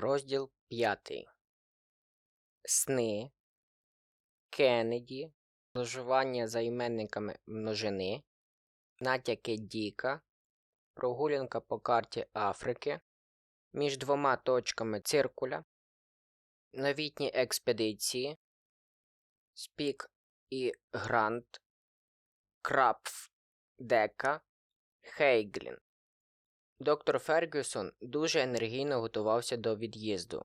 Розділ 5. Сни. Кеннеді. Зловживання за іменниками множини. Натяки Діка. Прогулянка по карті Африки. Між двома точками циркуля. Новітні експедиції. Спік і Грант. Крапф. Дека. Хейглін. Доктор Фергюсон дуже енергійно готувався до від'їзду.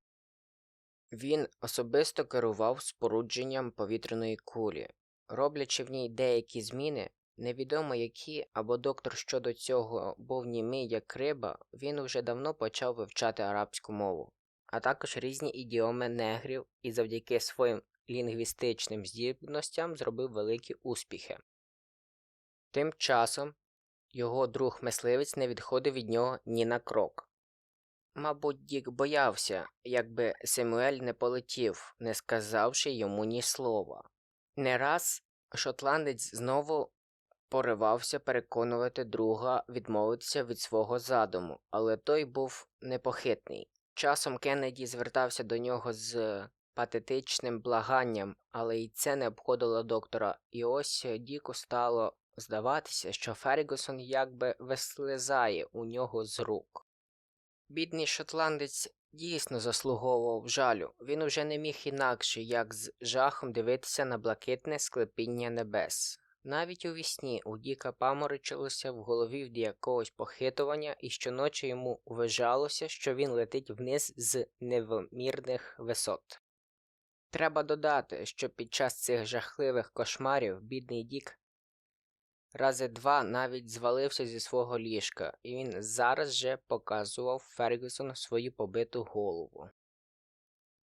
Він особисто керував спорудженням повітряної кулі, роблячи в ній деякі зміни, невідомо які, або доктор щодо цього був німий як риба, він уже давно почав вивчати арабську мову, а також різні ідіоми негрів і завдяки своїм лінгвістичним здібностям зробив великі успіхи. Тим часом його друг мисливець не відходив від нього ні на крок. Мабуть, Дік боявся, якби Семуель не полетів, не сказавши йому ні слова. Не раз шотландець знову поривався переконувати друга відмовитися від свого задуму, але той був непохитний. Часом Кеннеді звертався до нього з патетичним благанням, але й це не обходило доктора, і ось Діку стало здаватися, що Фергюсон якби вислизає у нього з рук. Бідний шотландець дійсно заслуговував жалю, він уже не міг інакше, як з жахом дивитися на блакитне склепіння небес. Навіть у вісні у Діка паморочилося в голові від якогось похитування, і щоночі йому вважалося, що він летить вниз з невимірних висот. Треба додати, що під час цих жахливих кошмарів бідний Дік рази два навіть звалився зі свого ліжка, і він зараз же показував Фергюсону свою побиту голову.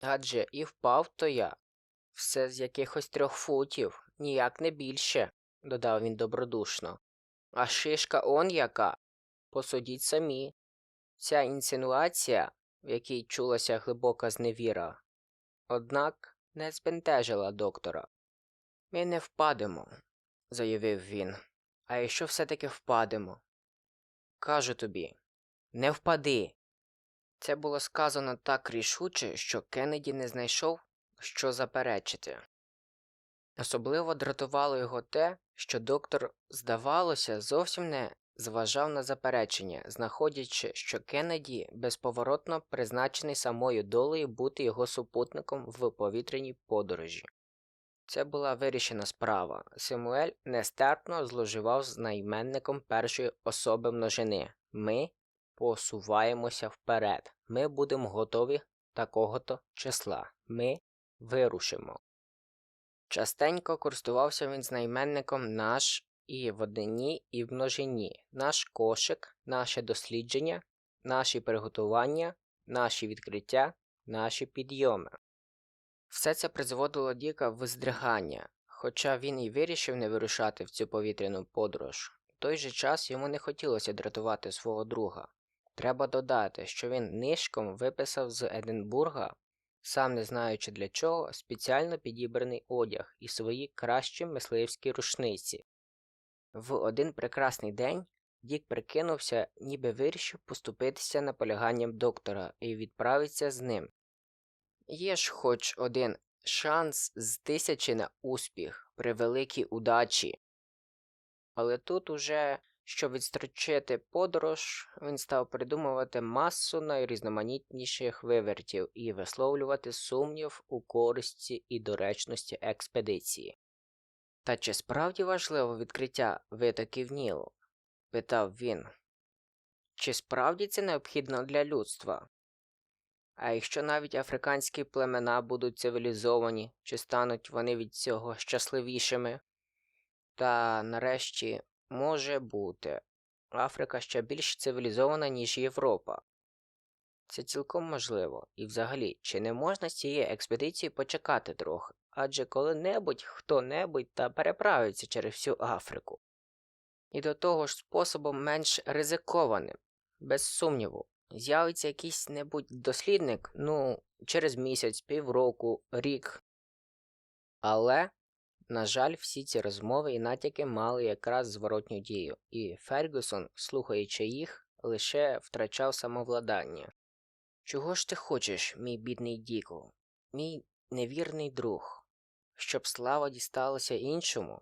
Адже і впав то я, все з якихось трьох футів, ніяк не більше, додав він добродушно. А шишка он яка. Посудіть самі. Ця інсинуація, в якій чулася глибока зневіра, однак не збентежила доктора. Ми не впадемо, заявив він. А якщо все-таки впадемо? Кажу тобі, не впади. Це було сказано так рішуче, що Кеннеді не знайшов, що заперечити. Особливо дратувало його те, що доктор, здавалося, зовсім не зважав на заперечення, знаходячи, що Кеннеді безповоротно призначений самою долею бути його супутником в повітряній подорожі. Це була вирішена справа. Семуель нестерпно зловживав з найменником першої особи множини. Ми посуваємося вперед. Ми будемо готові такого-то числа. Ми вирушимо. Частенько користувався він з найменником наш і в однині, і в множині, наш кошик, наше дослідження, наші приготування, наші відкриття, наші підйоми. Все це призводило Діка в здригання, хоча він і вирішив не вирушати в цю повітряну подорож. В той же час йому не хотілося дратувати свого друга. Треба додати, що він нишком виписав з Единбурга, сам не знаючи для чого, спеціально підібраний одяг і свої кращі мисливські рушниці. В один прекрасний день Дік прикинувся, ніби вирішив поступитися наполяганням доктора і відправиться з ним. Є ж хоч один шанс з тисячі на успіх при великій удачі. Але тут уже, щоб відстрочити подорож, він став придумувати масу найрізноманітніших вивертів і висловлювати сумнів у користі і доречності експедиції. Та чи справді важливо відкриття витоків Нілу? питав він. Чи справді це необхідно для людства? А якщо навіть африканські племена будуть цивілізовані, чи стануть вони від цього щасливішими? Та нарешті може бути Африка ще більш цивілізована, ніж Європа. Це цілком можливо, і взагалі, чи не можна з цієї експедиції почекати трохи, адже коли-небудь хто-небудь та переправиться через всю Африку. І до того ж способом менш ризикованим, без сумніву, з'явиться якийсь небудь дослідник, ну, через місяць, півроку, рік. Але, на жаль, всі ці розмови і натяки мали якраз зворотню дію, і Фергюсон, слухаючи їх, лише втрачав самовладання. Чого ж ти хочеш, мій бідний Діку, мій невірний друг, щоб слава дісталася іншому?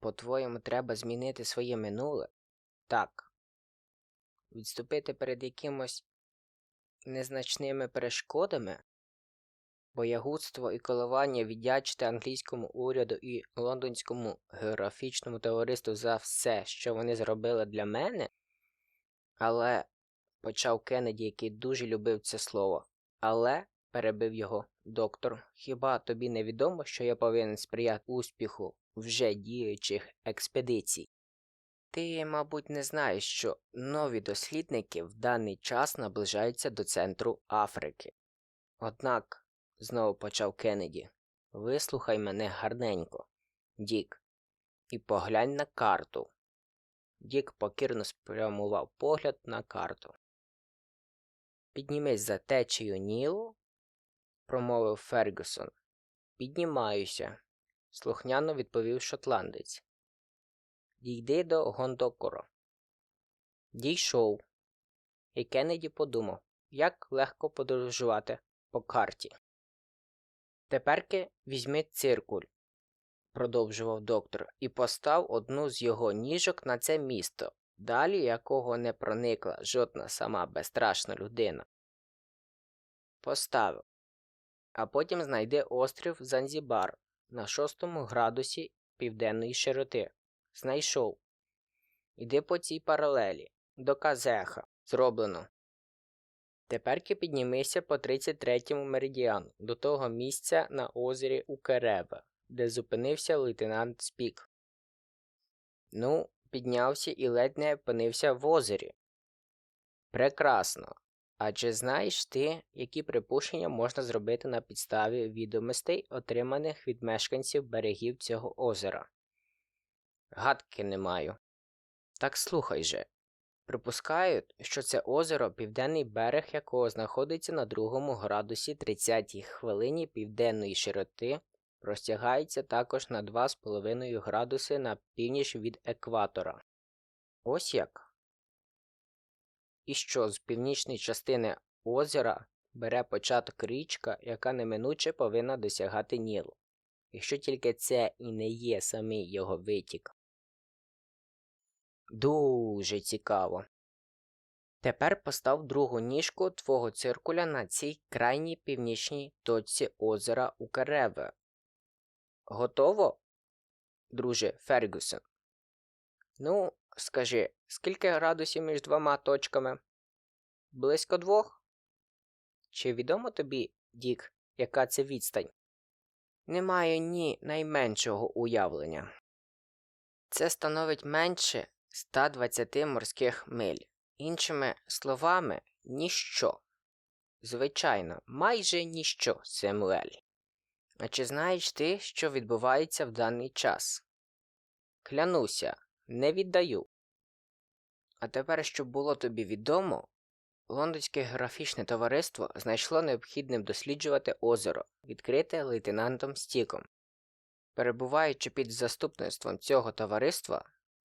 По-твоєму, треба змінити своє минуле? Так. Відступити перед якимось незначними перешкодами? Боягудство і коливання віддячити англійському уряду і лондонському географічному товариству за все, що вони зробили для мене? Але, почав Кеннеді, який дуже любив це слово, але, перебив його доктор, хіба тобі не відомо, що я повинен сприяти успіху вже діючих експедицій? Ти, мабуть, не знаєш, що нові дослідники в даний час наближаються до центру Африки. Однак, знову почав Кеннеді, вислухай мене гарненько, Дік, і поглянь на карту. Дік покірно спрямував погляд на карту. Піднімись за течією Нілу, промовив Фергюсон. Піднімаюся, слухняно відповів шотландець. Дійди до Гондокоро. Дійшов. І Кеннеді подумав, як легко подорожувати по карті. Теперки візьми циркуль, продовжував доктор, і постав одну з його ніжок на це місто, далі якого не проникла жодна сама безстрашна людина. Поставив. А потім знайди острів Занзібар на шостому градусі південної широти. Знайшов. Іди по цій паралелі до Казеха. Зроблено. Теперки піднімися по 33-му меридіану до того місця на озері Укереве, де зупинився лейтенант Спік. Ну, піднявся і ледь не опинився в озері. Прекрасно. А чи знаєш ти, які припущення можна зробити на підставі відомостей, отриманих від мешканців берегів цього озера? Гадки не маю. Так слухай же. Припускають, що це озеро, південний берег якого знаходиться на другому градусі 30 хвилині південної широти, простягається також на 2,5 градуси на північ від екватора. Ось як. І що з північної частини озера бере початок річка, яка неминуче повинна досягати Нілу, якщо тільки це і не є самий його витік. Дуже цікаво. Тепер постав другу ніжку твого циркуля на цій крайній північній точці озера Укереве. Готово, друже Фергюсон? Ну, скажи, скільки градусів між двома точками? Близько двох? Чи відомо тобі, Дік, яка це відстань? Не маю ні найменшого уявлення. Це становить менше 120 морських миль. Іншими словами, ніщо. Звичайно, майже ніщо, Семуель. А чи знаєш ти, що відбувається в даний час? Клянуся, не віддаю. А тепер, щоб було тобі відомо, Лондонське географічне товариство знайшло необхідним досліджувати озеро, відкрите лейтенантом Стіком. Перебуваючи під заступництвом цього товариства,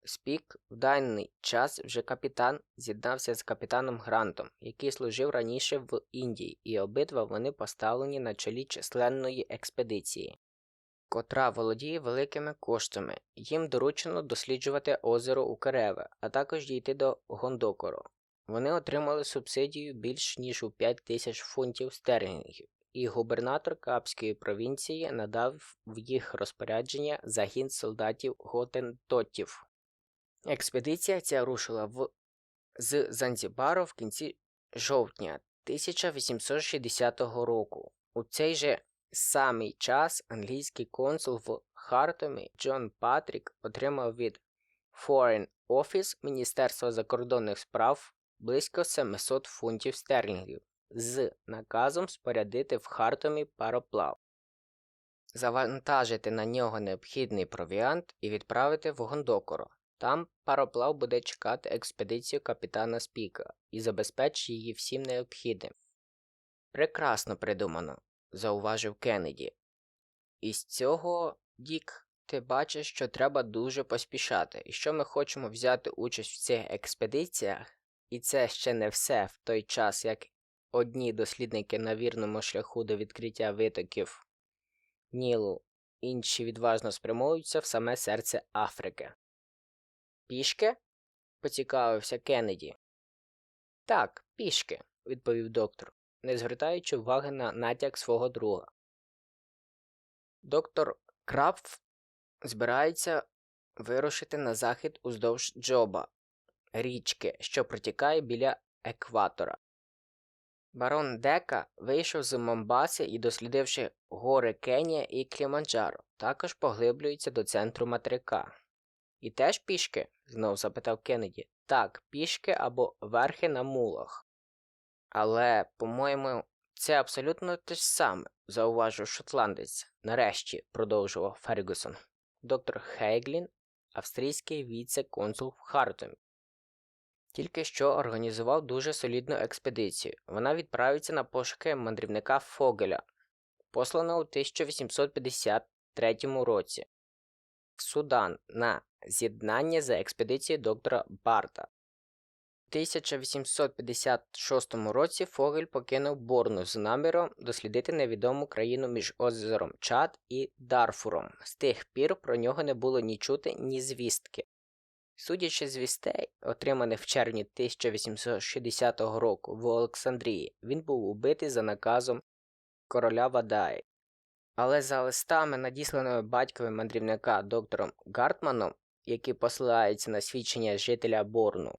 Спік в даний час вже капітан з'єднався з капітаном Грантом, який служив раніше в Індії, і обидва вони поставлені на чолі численної експедиції, котра володіє великими коштами. Їм доручено досліджувати озеро Укереве, а також дійти до Гондокоро. Вони отримали субсидію більш ніж у 5 тисяч фунтів стерлінгів, і губернатор Капської провінції надав в їх розпорядження загін солдатів Готентотів. Експедиція ця рушила в з Занзібару в кінці жовтня 1860 року. У цей же самий час англійський консул в Хартомі Джон Патрік отримав від Foreign Office Міністерства закордонних справ близько 700 фунтів стерлінгів з наказом спорядити в Хартомі пароплав, завантажити на нього необхідний провіант і відправити в Гондокоро. Там пароплав буде чекати експедицію капітана Спіка і забезпечить її всім необхідним. Прекрасно придумано, зауважив Кеннеді. Із цього, Дік, ти бачиш, що треба дуже поспішати, і що ми хочемо взяти участь в цих експедиціях, і це ще не все в той час, як одні дослідники на вірному шляху до відкриття витоків Нілу, інші відважно спрямовуються в саме серце Африки. Пішки? поцікавився Кеннеді. Так, пішки, відповів доктор, не звертаючи уваги на натяк свого друга. Доктор Крапф збирається вирушити на захід уздовж Джоба, річки, що протікає біля екватора. Барон Дека вийшов з Момбаси і, дослідивши гори Кенія і Кліманджаро, також поглиблюється до центру материка. І теж пішки? Знов запитав Кеннеді. Так, пішки або верхи на мулах. Але, по-моєму, це абсолютно те ж саме, зауважив шотландець. Нарешті, продовжував Фергюсон. Доктор Хейглін, австрійський віце-консул в Хартумі. Тільки що організував дуже солідну експедицію. Вона відправиться на пошуки мандрівника Фогеля, посланого у 1853 році в Судан на з'єднання за експедицією доктора Барта. У 1856 році Фогель покинув Борну з наміром дослідити невідому країну між озером Чад і Дарфуром. З тих пір про нього не було ні чути, ні звістки. Судячи з вістей, отриманих в червні 1860 року в Олександрії, він був убитий за наказом короля Вадаї. Але за листами, надісланими батькові мандрівника доктором Гартманом, які посилаються на свідчення жителя Борну,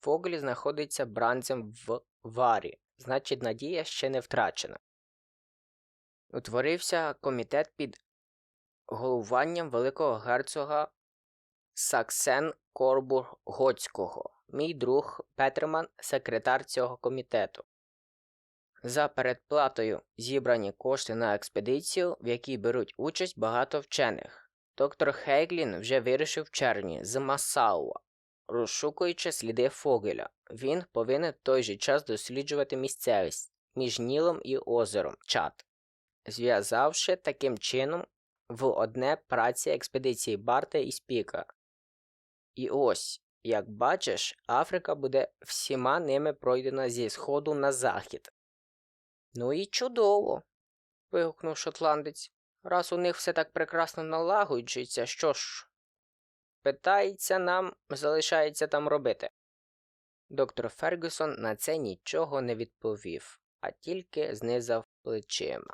Фоглі знаходиться бранцем в Варі, значить надія ще не втрачена. Утворився комітет під головуванням великого герцога Саксен Корбург Готського, мій друг Петерман, секретар цього комітету. За передплатою зібрані кошти на експедицію, в якій беруть участь багато вчених. Доктор Хейглін вже вирішив в червні з Масауа, розшукуючи сліди Фогеля. Він повинен в той же час досліджувати місцевість між Нілом і озером Чад, зв'язавши таким чином в одне праці експедиції Барта і Спіка. І ось, як бачиш, Африка буде всіма ними пройдена зі сходу на захід. Ну і чудово. вигукнув шотландець. Раз у них все так прекрасно налагоджується, що ж, питається нам, залишається там робити. Доктор Фергюсон на це нічого не відповів, а тільки знизав плечима.